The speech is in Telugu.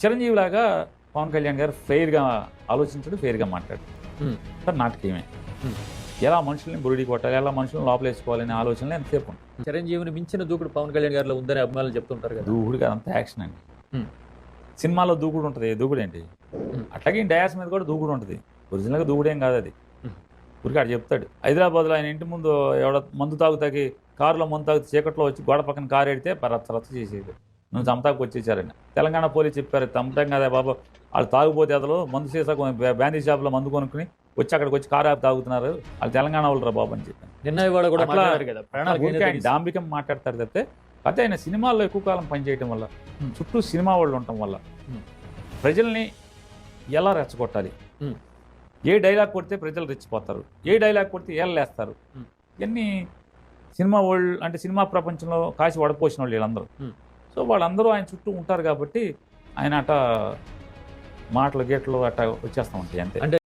చిరంజీవి లాగా పవన్ కళ్యాణ్ గారు ఫెయిర్గా ఆలోచించడు ఫెయిర్గా మాట్లాడు సార్ నాటకీయమే. ఎలా మనుషుల్ని బురిడి కొట్టాలి ఎలా మనుషులను లోపలేసుకోవాలనే ఆలోచనలు ఎంతసేపు ఉంటాయి చిరంజీవిని మించిన దూకుడు పవన్ కళ్యాణ్ గారిలో ఉందని అభిమానులు చెప్తుంటారు కదా. దూకుడు కాదంతా యాక్షన్ అండి. సినిమాలో దూకుడు ఉంటుంది. దూకుడు ఏంటి? అట్లాగే డయాస్ మీద కూడా దూకుడు ఉంటుంది. ఒరిజినల్గా దూకుడేం కాదు అది. ఊరికి ఆడు చెప్తాడు. హైదరాబాద్లో ఆయన ఇంటి ముందు ఎవడ మందు తాగుతాకి కారులో మందు తాగుతూ చీకట్లో వచ్చి గోడ పక్కన కారు ఎడితే రచ్చ రచ్చ చేసేది. నువ్వు చమతాకు వచ్చేసారని తెలంగాణ పోలీస్ చెప్పారు చంపటం కదా బాబు వాళ్ళు తాగుపోతే అతలు మందు సీసా బ్యాండీ షాప్లో మందు కొనుక్కుని వచ్చి అక్కడికి వచ్చి కారు ఆపి తాగుతున్నారు వాళ్ళు తెలంగాణ వాళ్ళు రా బాబు అని చెప్పాను నిన్న డాంబికం మాట్లాడతారు తప్పితే అదే ఆయన సినిమాల్లో ఎక్కువ కాలం పనిచేయటం వల్ల. చుట్టూ సినిమా వాళ్ళు ఉండటం వల్ల. ప్రజల్ని ఎలా రెచ్చగొట్టాలి. ఏ డైలాగ్ కొడితే ప్రజలు రెచ్చిపోతారు ఏ డైలాగ్ కొడితే ఏళ్ళేస్తారు. ఇవన్నీ సినిమా వాళ్ళు అంటే సినిమా ప్రపంచంలో కాసి వడపోసిన వాళ్ళు వీళ్ళందరూ. సో వాళ్ళందరూ ఆయన చుట్టూ ఉంటారు కాబట్టి ఆయన అట మాటలు గేట్లు అట్ట వచ్చేస్తూ ఉంటాయి అంతే. అంటే